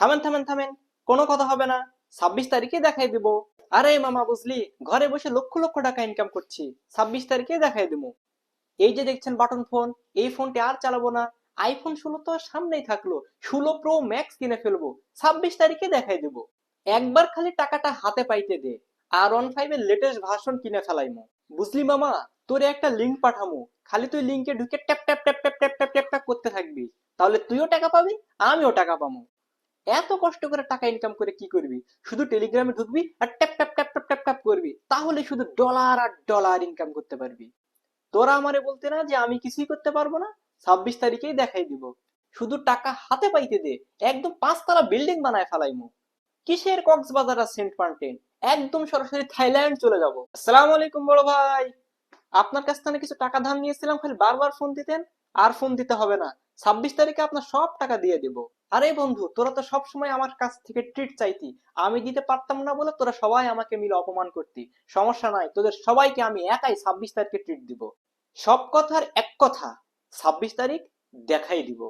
থামেন থামেন থামেন কোনো কথা হবে না ছাব্বিশ তারিখে দেখাই দিব আরে মামা বুঝলি ঘরে বসে লক্ষ লক্ষ টাকা ইনকাম করছি ছাব্বিশ তারিখে দেখাই দিব এই যে দেখছেন বাটন ফোন এই ফোনটি আর চালাবো না আইফোন ষোলো তো সামনেই থাকল ষোলো প্রো ম্যাক্স কিনে ফেলব ছাব্বিশ তারিখে দেখাই দিব একবার খালি টাকাটা হাতে পাইতে দে আর ওয়ান ফাইভ এর লেটেস্ট ভার্সন কিনে ফেলাইমো বুঝলি মামা তোরে একটা লিঙ্ক পাঠামো খালি তুই লিঙ্কে ঢুকে tap tap tap tap tap tap tap করতে থাকবি তাহলে তুইও টাকা পাবি আমিও টাকা পাবো এত কষ্ট করে টাকা ইনকাম করে কি করবি? শুধু টেলিগ্রামে ঢুকবি আর tap tap tap tap tap tap করবি। তাহলে শুধু ডলার আর ডলার ইনকাম করতে পারবি। তোরা আমারে বলতে না যে আমি কিছুই করতে পারব না, ছাব্বিশ তারিখেই দেখাই দিব। শুধু টাকা হাতে পাইতে দে, একদম পাঁচতলা বিল্ডিং বানায় ফেলাইমু। কিসের কক্সবাজার আর সেন্ট মার্টিন? একদম সরাসরি থাইল্যান্ড চলে যাব। আসসালামু আলাইকুম বড় ভাই। আপনার কাছ থেকে কিছু টাকা ধার নিয়েছিলাম, খালি বারবার ফোন দিতেন। আর ফোন দিতে হবে না। ছাব্বিশ তারিখে আপনার সব টাকা দিয়ে দেব। আরে বন্ধু, তোরা তো সব সময় আমার কাছ থেকে ট্রিট চাইতি। আমি দিতে পারতাম না বলে তোরা সবাই আমাকে মিলে অপমান করতি। সমস্যা নাই, তোদের সবাইকে আমি একাই ছাব্বিশ তারিখে ট্রিট দিব। সব কথার এক কথা, ছাব্বিশ তারিখ দেখাই দিব।